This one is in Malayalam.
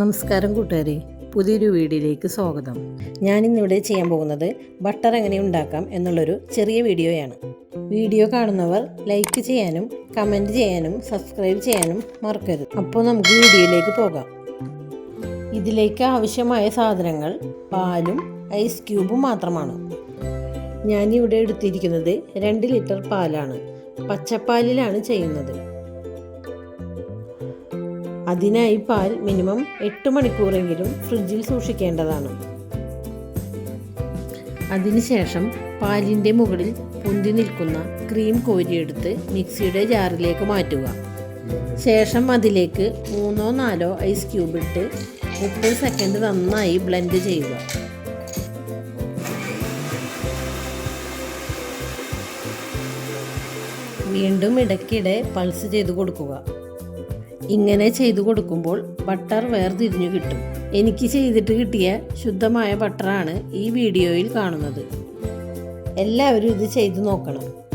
നമസ്കാരം കൂട്ടുകാരെ പുതിയൊരു വീഡിയോയിലേക്ക് സ്വാഗതം. ഞാനിന്നിവിടെ ചെയ്യാൻ പോകുന്നത് ബട്ടർ എങ്ങനെ ഉണ്ടാക്കാം എന്നുള്ളൊരു ചെറിയ വീഡിയോയാണ്. വീഡിയോ കാണുന്നവർ ലൈക്ക് ചെയ്യാനും കമന്റ് ചെയ്യാനും സബ്സ്ക്രൈബ് ചെയ്യാനും മറക്കരുത്. അപ്പോൾ നമുക്ക് വീഡിയോയിലേക്ക് പോകാം. ഇതിലേക്ക് ആവശ്യമായ സാധനങ്ങൾ പാലും ഐസ് ക്യൂബും മാത്രമാണ്. ഞാനിവിടെ എടുത്തിരിക്കുന്നത് രണ്ട് ലിറ്റർ പാലാണ്. പച്ചപ്പാലിലാണ് ചെയ്യുന്നത്. അതിനായി പാൽ മിനിമം എട്ട് മണിക്കൂറെങ്കിലും ഫ്രിഡ്ജിൽ സൂക്ഷിക്കേണ്ടതാണ്. അതിനുശേഷം പാലിന്റെ മുകളിൽ പൊന്തി നിൽക്കുന്ന ക്രീം കോരിയെടുത്ത് മിക്സിയുടെ ജാറിലേക്ക് മാറ്റുക. ശേഷം അതിലേക്ക് മൂന്നോ നാലോ ഐസ് ക്യൂബ് ഇട്ട് മുപ്പത് സെക്കൻഡ് നന്നായി ബ്ലെൻഡ് ചെയ്യുക. വീണ്ടും ഇടയ്ക്കിടെ പൾസ് ചെയ്ത് കൊടുക്കുക. ഇങ്ങനെ ചെയ്തു കൊടുക്കുമ്പോൾ ബട്ടർ വേർതിരിഞ്ഞു കിട്ടും. എനിക്ക് ചെയ്തിട്ട് കിട്ടിയ ശുദ്ധമായ ബട്ടറാണ് ഈ വീഡിയോയിൽ കാണുന്നത്. എല്ലാവരും ഇത് ചെയ്തു നോക്കണം.